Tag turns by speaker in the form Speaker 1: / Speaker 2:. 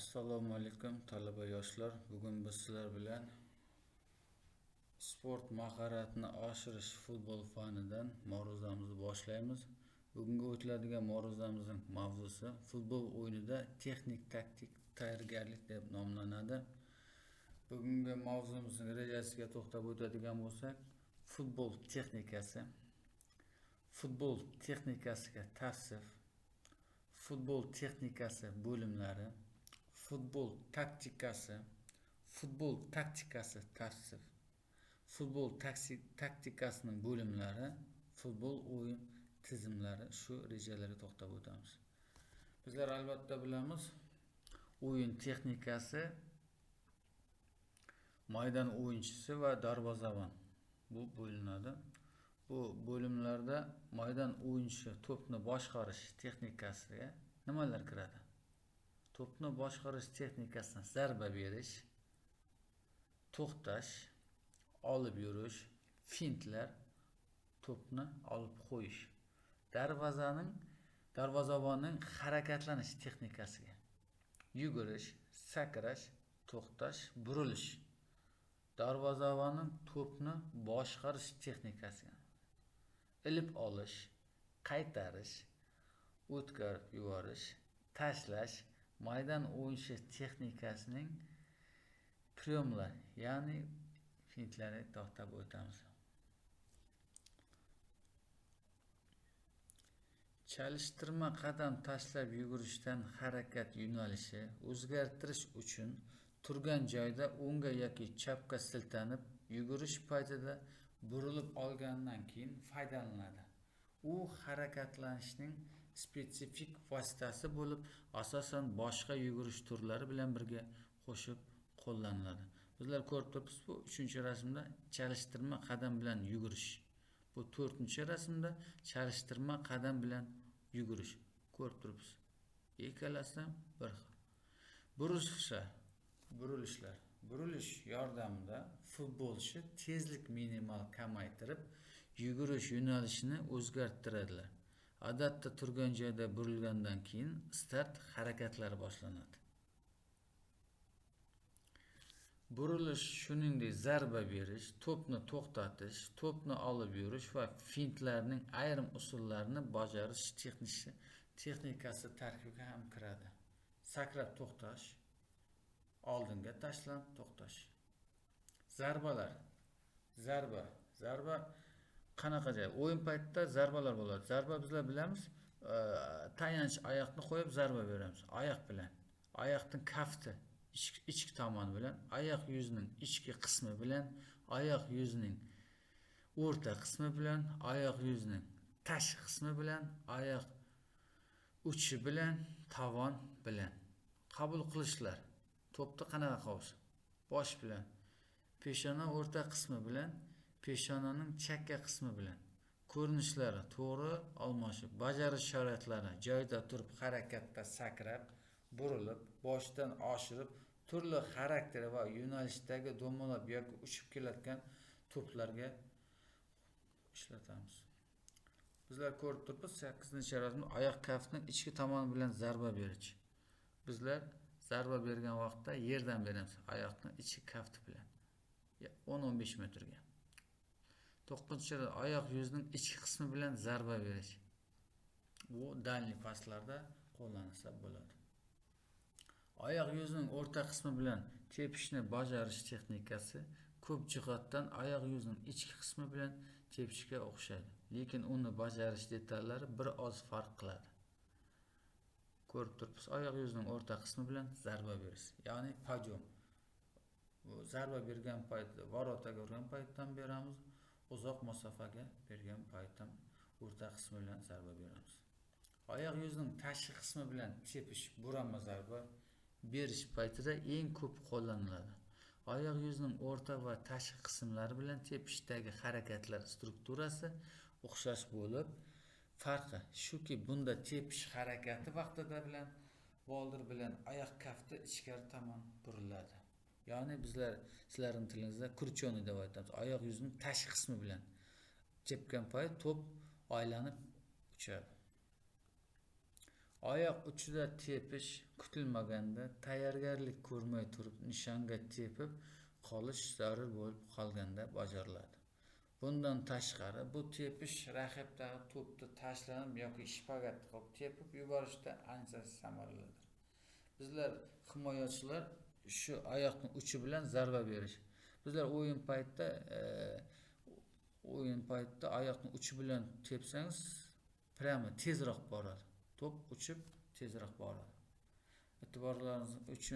Speaker 1: assalomu alaykum talaba yoshlar. Bugun biz sizlar bilan sport mahoratini oshirish futbol fanidan ma'ruzamizni boshlaymiz. Bugungi o'tiladigan ma'ruzamizning mavzusi futbol o'yinida texnik taktik tayyorgarlik deb nomlanadi. Bugungi mavzumizning rejasiga to'xtab o'tadigan bo'lsak futbol texnikasi futbol texnikasiga tavsif futbol texnikasi bo'limlari futbol taktikasi futbol taktikasi tavsif futbol taktikasining bo'limlari futbol o'yin tizimlari shu rejalarga to'xtab o'tamiz bizlar albatta bilamiz o'yin texnikasi maydon o'yinchisi va darvozabon bu bo'linadi bu bo'limlarda maydon o'yinchisi to'pni boshqarish texnikasiga nimalar kiradi to'pni boshqarish texnikasini zarba berish to'xtash olib yurish fintlar to'pni olib qo'yish. Darvozaning darvozabonning harakatlanish texnikasiga yugurish sakrash to'xtash burilish. Darvozabonning to'pni boshqarish texnikasiga ilib olish qaytarish o'tkazib yuborish tashlash maydon o'yinishi texnikasining priyomlar ya'ni fintlariga to'xtab o'tamiz. Chalishtirma qadam tashlab yugurishdan harakat yo'nalishi o'zgartirish uchun turgan joyda o'ngga yoki chapga siltanib yugurish paytida burilib olgandan keyin foydalaniladi u harakatlanishning spetsifik vositasi bo'lib asosan boshqa yugurish turlari bilan birga qo'shib qo'llaniladi. Bizlar ko'rib turibmiz bu uchinchi rasmda chalishtirma qadam bilan yugurish. Bu to'rtinchi rasmda chalishtirma qadam bilan yugurish. Ko'rib turibsiz ikkalasi ham bir xil. Burilishlar. Burilishlar. Burilish yordamida futbolchi tezlik minimal kamaytirib yugurish yo'nalishini o'zgartiradilar. Odatda turgan joyda burilgandan keyin start harakatlari boshlanadi. Burilish shuningdek zarba berish to'pni to'xtatish to'pni olib yurish va fintlarning ayrim usullarini bajarish texnikasi tarkibiga ham kiradi. Sakrab to'xtash oldinga tashlanib to'xtash. Zarbalar. Zarba zarba qanaqa joy o'yin paytida zarbalar bo'ladi. Zarba bizlar bilamiz tayanch oyoqni qo'yib zarba beramiz. Oyoq bilan. Oyoqning kafti ichki tomoni bilan oyoq yuzining ichki qismi bilan oyoq yuzining o'rta qismi bilan oyoq yuzining tashqi qismi bilan oyoq uchi bilan tovon bilan. Qabul qilishlar. To'pni qanaqa qilish bosh bilan. Peshona o'rta qismi bilan peshonaning chakka qismi bilan. Ko'rinishlari to'g'ri almashib bajarish sharoitlari joyida turib harakatda sakrab burilib boshdan oshirib turli xarakter va yo'nalishdagi do'mmalab yoki uchib kelayotgan to'plarga ishlatamiz. Bizlar ko'rib turibmiz sakkizinchi rasmda oyoq kaftining ichki tomoni bilan zarba berish. Bizlar zarba bergan vaqtda yerdan beramiz oyoqni ichki kafti bilan o'n o'n besh metrga. To'qqizinchi oyoq yuzining ichki qismi bilan zarba berish. Bu dальний pastlarda qo'llansa bo'ladi. Oyoq yuzining o'rta qismi bilan tepishni bajarish texnikasi ko'p jihatdan oyoq yuzining ichki qismi bilan tepishga o'xshaydi lekin uni bajarish detallari bir oz farq qiladi. Ko'rib turibsiz oyoq yuzining o'rta qismi bilan zarba berish ya'ni pajom bu zarba bergan paytda vorotaga urgan paytdan beramiz. Uzoq masofaga bergan paytim o'rta qismi bilan zarba beramiz. Oyoq yuzining tashqi qismi bilan tepish burama zarba berish paytida eng ko'p qo'llaniladi. Oyoq yuzining o'rta va tashqi qismlari bilan tepishdagi harakatlar strukturasi o'xshash bo'lib farqi shuki bunda tepish harakati vaqtida bilan boldir bilan oyoq kafti ichkari tomon buriladi. Ya'ni bizlar sizlarning tilingizda kurchoni deb aytamiz oyoq yuzning tashqi qismi bilan tepgan payt to'p aylanib uchadi. Oyoq uchida tepish kutilmaganda tayyorgarlik ko'rmay turib nishonga tepib qolish zarur bo'lib qolganda bajariladi. Bundan tashqari bu tepish raqibdagi to'pni tashlanib yoki shpagat qilib tepib yuborishda ancha samaralidir bizlar himoyachilar shu oyoqni uchi bilan zarba berish. Bizlar o'yin paytida e, o'yin paytida oyoqni uchi bilan tepsangiz прямо tezroq boradi to'p uchib tezroq boradi e'tiborlaringiz uchun